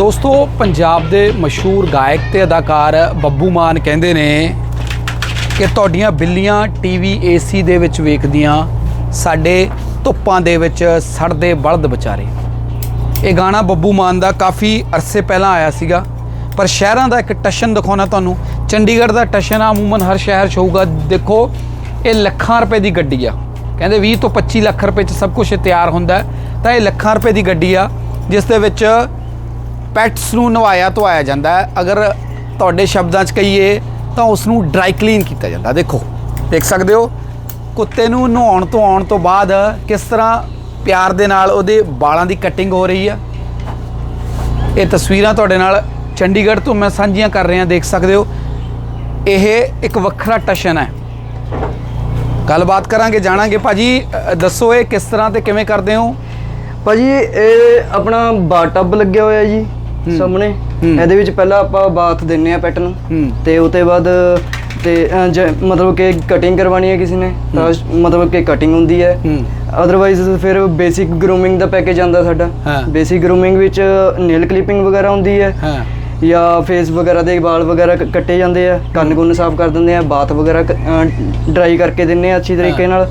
ਦੋਸਤੋ, ਪੰਜਾਬ ਦੇ ਮਸ਼ਹੂਰ ਗਾਇਕ ਤੇ ਅਦਾਕਾਰ ਬੱਬੂ ਮਾਨ ਕਹਿੰਦੇ ਨੇ ਕਿ ਤੁਹਾਡੀਆਂ ਬਿੱਲੀਆਂ ਟੀਵੀ ਏਸੀ ਦੇ ਵਿੱਚ ਵੇਖਦੀਆਂ, ਸਾਡੇ ਧੁੱਪਾਂ ਦੇ ਵਿੱਚ ਸੜਦੇ ਬਲਦ ਵਿਚਾਰੇ। ਇਹ ਗਾਣਾ ਬੱਬੂ ਮਾਨ ਦਾ ਕਾਫੀ ਅਰਸੇ ਪਹਿਲਾਂ ਆਇਆ ਸੀਗਾ, ਪਰ ਸ਼ਹਿਰਾਂ ਦਾ ਇੱਕ ਟਸ਼ਨ ਦਿਖਾਉਣਾ ਤੁਹਾਨੂੰ। ਚੰਡੀਗੜ੍ਹ ਦਾ ਟਸ਼ਨ ਆ, ਅਮੂਮਨ ਹਰ ਸ਼ਹਿਰ 'ਚ ਹੋਊਗਾ। ਦੇਖੋ, ਇਹ ਲੱਖਾਂ ਰੁਪਏ ਦੀ ਗੱਡੀ ਆ। ਕਹਿੰਦੇ 20 ਤੋਂ 25 ਲੱਖ ਰੁਪਏ 'ਚ ਸਭ ਕੁਝ ਤਿਆਰ ਹੁੰਦਾ ਤਾਂ ਇਹ ਲੱਖਾਂ ਰੁਪਏ ਦੀ ਗੱਡੀ ਆ, ਜਿਸ ਦੇ ਵਿੱਚ ਪੈਟਸ ਨੂੰ ਨਵਾਇਆ ਧਵਾਇਆ ਜਾਂਦਾ ਹੈ। ਅਗਰ ਤੁਹਾਡੇ ਸ਼ਬਦਾਂ 'ਚ ਕਹੀਏ ਤਾਂ ਉਸ ਨੂੰ ਡਰਾਈ ਕਲੀਨ ਕੀਤਾ ਜਾਂਦਾ। ਦੇਖੋ ਦੇਖ ਸਕਦੇ ਹੋ ਕੁੱਤੇ ਨੂੰ ਨਹਾਉਣ ਤੋਂ ਆਉਣ ਤੋਂ ਬਾਅਦ ਕਿਸ ਤਰ੍ਹਾਂ ਪਿਆਰ ਦੇ ਨਾਲ ਉਹਦੇ ਵਾਲਾਂ ਦੀ ਕਟਿੰਗ ਹੋ ਰਹੀ ਆ। ਇਹ ਤਸਵੀਰਾਂ ਤੁਹਾਡੇ ਨਾਲ ਚੰਡੀਗੜ੍ਹ ਤੋਂ ਮੈਂ ਸਾਂਝੀਆਂ ਕਰ ਰਿਹਾ ਦੇਖ ਸਕਦੇ ਹੋ। ਇਹ ਇੱਕ ਵੱਖਰਾ ਟਸ਼ਨ ਹੈ। ਗੱਲਬਾਤ ਕਰਾਂਗੇ ਜਾਣਾਂਗੇ। ਭਾਜੀ ਅ, ਦੱਸੋ ਇਹ ਕਿਸ ਤਰ੍ਹਾਂ ਤੇ ਕਿਵੇਂ ਕਰਦੇ ਹੋ? ਭਾਜੀ ਇਹ ਆਪਣਾ ਬਾਟਬ ਲੱਗਿਆ ਹੋਇਆ ਜੀ। ਸਾਹਮਣੇ। ਇਹਦੇ ਵਿੱਚ ਪਹਿਲਾਂ ਆਪਾਂ ਬਾਥ ਦਿੰਨੇ ਆ ਪੈਟ ਨੂੰ। ਤੇ ਤੋਂ ਬਾਅਦ ਤੇ ਮਤਲਬ ਕਿ ਕਟਿੰਗ ਕਰਵਾਣੀ ਹੈ ਕਿਸੇ ਨੇ ਤਾਂ ਮਤਲਬ ਕਿ ਕਟਿੰਗ ਹੁੰਦੀ ਹੈ। ਅਦਰਵਾਈਜ਼ ਫਿਰ ਬੇਸਿਕ ਗਰੂਮਿੰਗ ਦਾ ਪੈਕੇਜ ਆਂਦਾ ਸਾਡਾ। ਬੇਸਿਕ ਗਰੂਮਿੰਗ ਵਿੱਚ ਨੇਲ ਕਲਿੱਪਿੰਗ ਵਗੈਰਾ ਹੁੰਦੀ ਹੈ। ਜਾਂ ਫੇਸ ਵਗੈਰਾ ਦੇ ਵਾਲ ਵਗੈਰਾ ਕੱਟੇ ਜਾਂਦੇ ਆ। ਕੰਨ ਕੁੰਨ ਸਾਫ਼ ਕਰ ਦਿੰਦੇ ਆ। ਬਾਤ ਵਗੈਰਾ ਡਰਾਈ ਕਰਕੇ ਦਿੰਨੇ ਆ ਅੱਛੀ ਤਰੀਕੇ ਨਾਲ।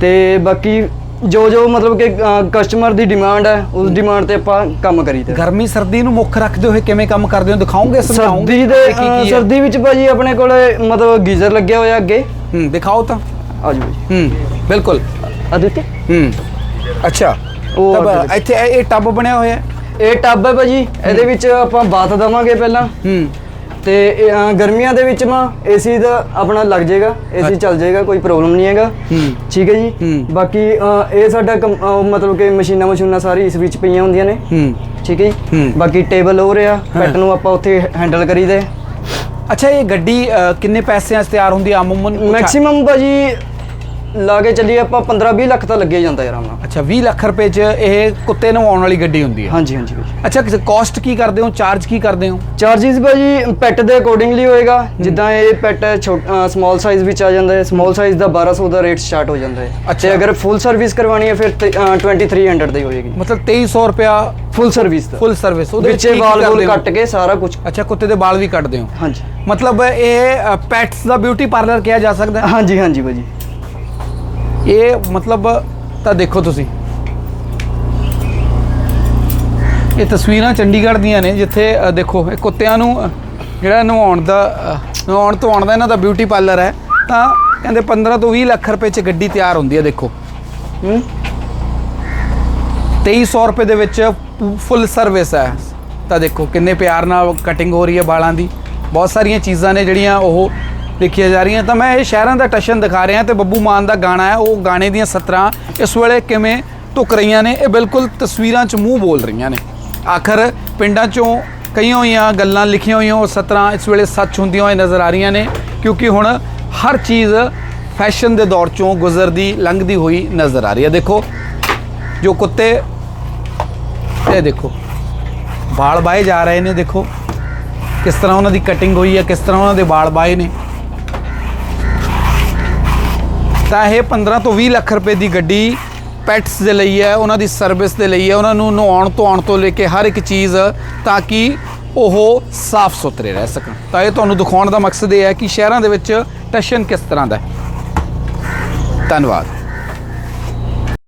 ਤੇ ਬਾਕੀ ਜੋ ਜੋ ਮਤਲਬ ਕਿ ਕਸਟਮਰ ਦੀ ਡਿਮਾਂਡ ਹੈ ਉਸ ਡਿਮਾਂਡ ਤੇ ਆਪਾਂ ਕੰਮ ਕਰੀਦਾ ਗਰਮੀ ਸਰਦੀ ਨੂੰ ਮੁੱਖ ਰੱਖਦੇ ਹੋਏ ਕਿਵੇਂ ਕੰਮ ਕਰਦੇ ਹੋ? ਦਿਖਾਓਗੇ ਸਮਝਾਓਗੇ ਸਰਦੀ ਦੇ? ਸਰਦੀ ਵਿੱਚ ਭਾਜੀ ਆਪਣੇ ਕੋਲੇ ਮਤਲਬ ਗੀਜ਼ਰ ਲੱਗਿਆ ਹੋਇਆ ਅੱਗੇ। ਹੂੰ ਦਿਖਾਓ ਤਾਂ। ਆਜੋ ਜੀ ਹੂੰ ਬਿਲਕੁਲ। ਆ ਦਿੱਤੇ ਹੂੰ ਅੱਛਾ। ਉਹ ਇੱਥੇ ਇਹ ਇਹ ਟੱਬ ਬਣਿਆ ਹੋਇਆ ਹੈ? ਇਹ ਟੱਬ ਹੈ ਭਾਜੀ ਇਹਦੇ ਵਿੱਚ ਆਪਾਂ ਬਾਤ ਦਵਾਂਗੇ ਪਹਿਲਾਂ। ਹੂੰ। ਤੇ ਅਹ, ਗਰਮੀਆਂ ਦੇ ਵਿੱਚ ਮਾ ਏਸੀ ਦਾ ਆਪਣਾ ਲੱਗ ਜਾਏਗਾ ਏਸੀ ਚੱਲ ਜਾਏਗਾ ਕੋਈ ਪ੍ਰੋਬਲਮ ਨਹੀਂ ਹੈਗਾ। ਹੂੰ। ਠੀਕ ਹੈ ਜੀ? ਹੂੰ। ਬਾਕੀ ਅਹ, ਇਹ ਸਾਡਾ ਕੰਮ- ਅਹ, ਮਤਲਬ ਕਿ ਮਸ਼ੀਨਾਂ ਮਸ਼ੀਨਾਂ ਸਾਰੀ ਇਸ ਵਿੱਚ ਪਈਆਂ ਹੁੰਦੀਆਂ ਨੇ। ਹੂੰ। ਠੀਕ ਹੈ ਹੂੰ। ਜੀ ਬਾਕੀ ਟੇਬਲ ਹੋ ਰਿਹਾ ਪੈਟ ਨੂੰ ਆਪਾਂ ਉੱਥੇ ਹੈਂਡਲ ਕਰੀਦੇ ਅੱਛਾ ਇਹ ਗੱਡੀ ਅ, ਕਿੰਨੇ ਪੈਸਿਆਂ 'ਚ ਤਿਆਰ ਹੁੰਦੀ ਆ ਅਮੂਮਨ? ਕੁਛ- ਮੈਕਸਿਮਮ ਭਾਜੀ ਲਾ ਕੇ ਚੱਲੀਏ ਆਪਾਂ 15 20 ਲੱਖ ਤਾਂ ਲੱਗੇ ਜਾਂਦਾ ਯਾਰ ਆਰਾਮ ਅੱਛਾ 20 ਲੱਖ ਰੁਪਏ 'ਚ ਇਹ ਕੁੱਤੇ ਨੂੰ ਆਉਣ ਵਾਲੀ ਗੱਡੀ ਹੁੰਦੀ ਹੈ ਹਾਂਜੀ ਹਾਂਜੀ ਭਾਜੀ। ਅੱਛਾ ਕਾਸਟ ਕੀ ਕਰਦੇ ਹੋ? ਚਾਰਜ ਕੀ ਕਰਦੇ ਹੋ? ਚਾਰजेस ਭਾਜੀ ਪੈਟ ਦੇ ਅਕੋਰਡਿੰਗਲੀ ਹੋਏਗਾ। ਜਿੱਦਾਂ ਇਹ ਪੈਟ ਸਮਾਲ ਸਾਈਜ਼ ਵਿੱਚ ਆ ਜਾਂਦਾ ਹੈ ਸਮਾਲ ਸਾਈਜ਼ ਦਾ 1200 ਦਾ ਰੇਟ ਸਟਾਰਟ ਹੋ ਜਾਂਦਾ ਹੈ। ਅੱਛਾ। ਅਗਰ ਫੁੱਲ ਸਰਵਿਸ ਕਰਵਾਣੀ ਹੈ ਫਿਰ ਤੇ, ਅ, 2300 ਦੀ ਹੋਏਗੀ। ਮਤਲਬ 2300 ਰੁਪਿਆ ਫੁੱਲ ਸਰਵਿਸ ਦਾ। ਫੁੱਲ ਸਰਵਿਸ ਉਹਦੇ ਵਿੱਚ ਵਾਲ ਵੂਲ? ਕੱਟ ਕੇ ਸਾਰਾ ਕੁਝ ਅੱਛਾ ਕੁੱਤੇ ਦੇ ਵਾਲ ਵੀ ਕੱਟਦੇ ਹੋ? ਹਾਂਜੀ। ਮਤਲਬ ਇਹ ਪੈਟਸ ਦਾ ਬਿਊਟੀ ਪਾਰਲਰ ਕਿਹਾ ਜਾ ਸਕਦਾ ਹੈ? ਹਾਂਜੀ ਹਾਂਜੀ ਭਾਜੀ। ਇਹ ਮਤਲਬ ਤਾਂ ਦੇਖੋ ਤੁਸੀਂ। ਇਹ ਤਸਵੀਰਾਂ ਚੰਡੀਗੜ੍ਹ ਦੀਆਂ ਨੇ ਜਿੱਥੇ ਅ, ਦੇਖੋ ਇਹ ਕੁੱਤਿਆਂ ਨੂੰ ਅ, ਜਿਹੜਾ ਨਹਾਉਣ ਦਾ ਅ, ਨਹਾਉਣ ਤੋਂ ਦਾ ਇਹਨਾਂ ਦਾ ਬਿਊਟੀ ਪਾਰਲਰ ਹੈ ਤਾਂ ਕਹਿੰਦੇ 15 ਤੋਂ 20 ਲੱਖ ਰੁਪਏ 'ਚ ਗੱਡੀ ਤਿਆਰ ਹੁੰਦੀ ਹੈ ਦੇਖੋ। ਹੂੰ? 2300 ਰੁਪਏ ਦੇ ਵਿੱਚ ਫੁੱਲ ਸਰਵਿਸ ਹੈ। ਤਾਂ ਦੇਖੋ ਕਿੰਨੇ ਪਿਆਰ ਨਾਲ ਕਟਿੰਗ ਹੋ ਰਹੀ ਹੈ ਵਾਲਾਂ ਦੀ। ਬਹੁਤ ਸਾਰੀਆਂ ਚੀਜ਼ਾਂ ਨੇ ਜਿਹੜੀਆਂ ਉਹ ਲਿਖੀਆਂ ਜਾ ਰਹੀਆਂ। ਤਾਂ ਮੈਂ ਇਹ ਸ਼ਹਿਰਾਂ ਦਾ ਟਸ਼ਨ ਦਿਖਾ ਰਿਹਾ ਤੇ ਬੱਬੂ ਮਾਨ ਦਾ ਗਾਣਾ ਹੈ ਉਹ ਗਾਣੇ ਦੀਆਂ ਸਤਰਾਂ ਇਸ ਵੇਲੇ ਕਿਵੇਂ ਢੁੱਕ ਰਹੀਆਂ ਨੇ ਇਹ ਬਿਲਕੁਲ ਤਸਵੀਰਾਂ 'ਚ ਮੂੰਹ ਬੋਲ ਰਹੀਆਂ ਨੇ। ਆਖਰ ਪਿੰਡਾਂ 'ਚੋਂ ਕਈਆਂ ਹੋਈਆਂ ਗੱਲਾਂ ਲਿਖੀਆਂ ਹੋਈਆਂ, ਉਹ ਸਤਰਾਂ ਇਸ ਵੇਲੇ ਸੱਚ ਹੁੰਦੀਆਂ ਹੋਏ ਨਜ਼ਰ ਆ ਰਹੀਆਂ ਨੇ, ਕਿਉਂਕਿ ਹੁਣ ਹਰ ਚੀਜ਼ ਫੈਸ਼ਨ ਦੇ ਦੌਰ 'ਚੋਂ ਗੁਜ਼ਰਦੀ, ਲੰਘਦੀ ਹੋਈ ਨਜ਼ਰ ਆ ਰਹੀ ਹੈ। ਦੇਖੋ, ਜੋ ਕੁੱਤੇ, ਇਹ ਦੇਖੋ, ਵਾਲ ਬਾਏ ਜਾ ਰਹੇ ਨੇ, ਦੇਖੋ, ਕਿਸ ਤਰ੍ਹਾਂ ਉਹਨਾਂ ਦੀ ਕਟਿੰਗ ਹੋਈ ਹੈ, ਕਿਸ ਤਰ੍ਹਾਂ ਉਹਨਾਂ ਦੇ ਵਾਲ ਬਾਏ ਨੇ। ਤਾਂ ਇਹ 15 ਤੋਂ 20 ਲੱਖ ਰੁਪਏ ਦੀ ਗੱਡੀ ਪੈਟਸ ਦੇ ਲਈ ਹੈ, ਉਹਨਾਂ ਦੀ ਸਰਵਿਸ ਦੇ ਲਈ ਹੈ, ਉਹਨਾਂ ਨੂੰ ਨਹਾਉਣ ਧੋਣ ਤੋਂ ਲੈ ਕੇ ਹਰ ਇੱਕ ਚੀਜ਼ ਤਾਂ ਕਿ ਉਹ ਸਾਫ਼ ਸੁਥਰੇ ਰਹਿ ਸਕਣ। ਤਾਂ ਇਹ ਤੁਹਾਨੂੰ ਦਿਖਾਉਣ ਦਾ ਮਕਸਦ ਇਹ ਹੈ ਕਿ ਸ਼ਹਿਰਾਂ ਦੇ ਵਿੱਚ ਟਸ਼ਨ ਕਿਸ ਤਰ੍ਹਾਂ ਦਾ ਹੈ। ਧੰਨਵਾਦ।